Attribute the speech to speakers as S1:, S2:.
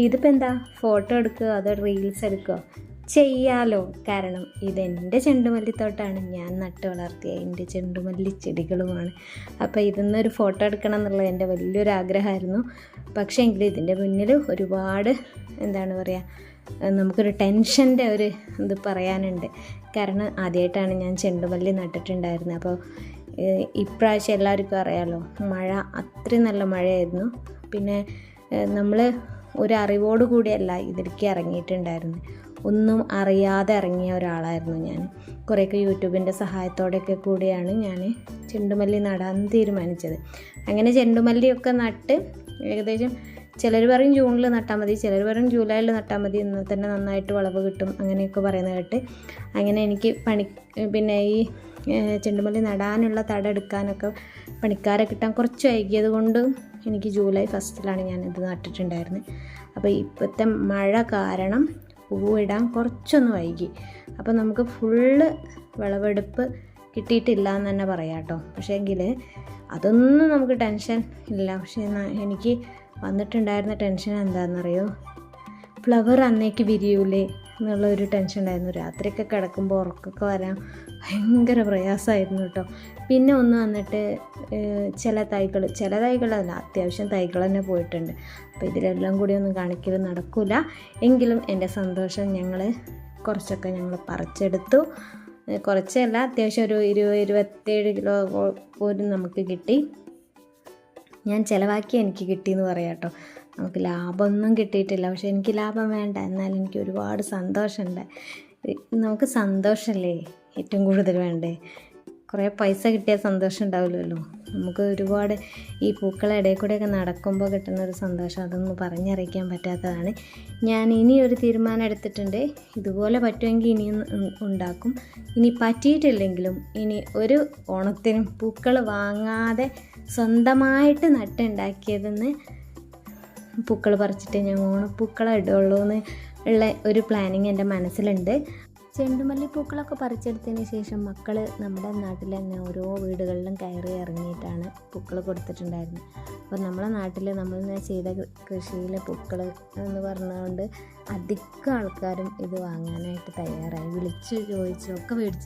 S1: ഇതിപ്പോൾ എന്താ? ഫോട്ടോ എടുക്കുക അതോ റീൽസ് എടുക്കുക? ചെയ്യാലോ. കാരണം ഇതെന്റെ ചെണ്ടുമല്ലിത്തോട്ടാണ്. ഞാൻ നട്ട് വളർത്തിയ എന്റെ ചെണ്ടുമല്ലി ചെടികളുമാണ്. അപ്പോൾ ഇതിന്നൊരു ഫോട്ടോ എടുക്കണം എന്നുള്ളത് എന്റെ വലിയൊരു ആഗ്രഹമായിരുന്നു. പക്ഷേ എങ്കിലും ഇതിന്റെ മുന്നിൽ ഒരുപാട് എന്താണ് പറയുക നമുക്കൊരു ടെൻഷന്റെ ഒരു ഇത് പറയാനുണ്ട്. കാരണം ആദ്യമായിട്ടാണ് ഞാൻ ചെണ്ടുമല്ലി നട്ടിട്ടുണ്ടായിരുന്നത്. അപ്പോൾ ഇപ്രാവശ്യം എല്ലാവർക്കും അറിയാമല്ലോ മഴ അത്രയും നല്ല മഴയായിരുന്നു. പിന്നെ നമ്മൾ ഒരു അറിവോട് കൂടിയല്ല ഇതിലേക്ക് ഇറങ്ങിയിട്ടുണ്ടായിരുന്നു. ഒന്നും അറിയാതെ ഇറങ്ങിയ ഒരാളായിരുന്നു ഞാൻ. കുറേയൊക്കെ യൂട്യൂബിന്റെ സഹായത്തോടെയൊക്കെ കൂടിയാണ് ഞാൻ ചെണ്ടുമല്ലി നടാൻ തീരുമാനിച്ചത്. അങ്ങനെ ചെണ്ടുമല്ലിയൊക്കെ നട്ട് ഏകദേശം ചിലർ പറയും ജൂണിൽ നട്ടാൽ മതി ചിലർ പറയും ജൂലൈയിൽ നട്ടാൽ മതി എന്ന് തന്നെ നന്നായിട്ട് വളവ് കിട്ടും അങ്ങനെയൊക്കെ പറയുന്നത് കേട്ട് അങ്ങനെ എനിക്ക് പണി പിന്നെ ഈ ചെണ്ടുമല്ലി നടാനുള്ള തട എടുക്കാനൊക്കെ പണിക്കാരെ കിട്ടാൻ കുറച്ച് വൈകിയത് കൊണ്ട് എനിക്ക് ജൂലൈ ഫസ്റ്റിലാണ് ഞാൻ ഇത് നട്ടിട്ടുണ്ടായിരുന്നത് അപ്പോൾ ഇപ്പോഴത്തെ മഴ കാരണം പൂവിടാൻ കുറച്ചൊന്ന് വൈകി. അപ്പോൾ നമുക്ക് ഫുള്ള് വിളവെടുപ്പ് കിട്ടിയിട്ടില്ല എന്ന് തന്നെ പറയാം കേട്ടോ. പക്ഷേ എങ്കിൽ അതൊന്നും നമുക്ക് ടെൻഷൻ ഇല്ല. പക്ഷേ എനിക്ക് വന്നിട്ടുണ്ടായിരുന്ന ടെൻഷൻ എന്താണെന്നറിയോ ഫ്ലവർ അന്നേക്ക് വിരിയൂലേ എന്നുള്ള ഒരു ടെൻഷൻ ഉണ്ടായിരുന്നു. രാത്രിയൊക്കെ കിടക്കുമ്പോൾ ഉറക്കൊക്കെ വരാൻ ഭയങ്കര പ്രയാസമായിരുന്നു കേട്ടോ. പിന്നെ ഒന്ന് വന്നിട്ട് ചില തൈകൾ ചില തൈകളല്ല അത്യാവശ്യം തൈകൾ തന്നെ പോയിട്ടുണ്ട്. അപ്പോൾ ഇതിലെല്ലാം കൂടി ഒന്നും കാണിക്കൽ നടക്കില്ല എങ്കിലും എന്റെ സന്തോഷം ഞങ്ങൾ കുറച്ചൊക്കെ ഞങ്ങൾ പറിച്ചെടുത്തു. കുറച്ചല്ല അത്യാവശ്യം ഒരു ഇരുപത് ഇരുപത്തേഴ് കിലോ പോലും നമുക്ക് കിട്ടി. ഞാൻ ചിലവാക്കി എനിക്ക് കിട്ടിയെന്ന് പറയാം കേട്ടോ. നമുക്ക് ലാഭമൊന്നും കിട്ടിയിട്ടില്ല. പക്ഷെ എനിക്ക് ലാഭം വേണ്ട. എന്നാലും എനിക്ക് ഒരുപാട് സന്തോഷമുണ്ട്. നമുക്ക് സന്തോഷമല്ലേ ഏറ്റവും കൂടുതൽ വേണ്ടേ? കുറേ പൈസ കിട്ടിയാൽ സന്തോഷം ഉണ്ടാവില്ലല്ലോ. നമുക്ക് ഒരുപാട് ഈ പൂക്കളെ ഇടയിൽ കൂടെയൊക്കെ നടക്കുമ്പോൾ കിട്ടുന്ന ഒരു സന്തോഷം അതൊന്നും പറഞ്ഞറിയിക്കാൻ പറ്റാത്തതാണ്. ഞാൻ ഇനി ഒരു തീരുമാനം എടുത്തിട്ടുണ്ട്. ഇതുപോലെ പറ്റുമെങ്കിൽ ഇനിയും ഉണ്ടാക്കും. ഇനി പറ്റിയിട്ടില്ലെങ്കിലും ഇനി ഒരു ഓണത്തിനും പൂക്കൾ വാങ്ങാതെ സ്വന്തമായിട്ട് നട്ടുണ്ടാക്കിയതെന്ന് പൂക്കൾ പറിച്ചിട്ട് ഞാൻ ഓണപ്പൂക്കളെ ഇടുള്ളൂ എന്ന് ഉള്ള ഒരു പ്ലാനിങ് എന്റെ മനസ്സിലുണ്ട്. ചെണ്ടുമല്ലി പൂക്കളൊക്കെ പറിച്ചെടുത്തതിന് ശേഷം മക്കൾ നമ്മുടെ നാട്ടിൽ തന്നെ ഓരോ വീടുകളിലും കയറി ഇറങ്ങിയിട്ടാണ് പൂക്കൾ കൊടുത്തിട്ടുണ്ടായിരുന്നത് അപ്പോൾ നമ്മുടെ നാട്ടിൽ നമ്മൾ ചെയ്ത കൃഷിയിലെ പൂക്കൾ എന്ന് പറഞ്ഞുകൊണ്ട് അധികം ആൾക്കാരും ഇത് വാങ്ങാനായിട്ട് തയ്യാറായി. വിളിച്ച് ചോദിച്ചൊക്കെ മേടിച്ചു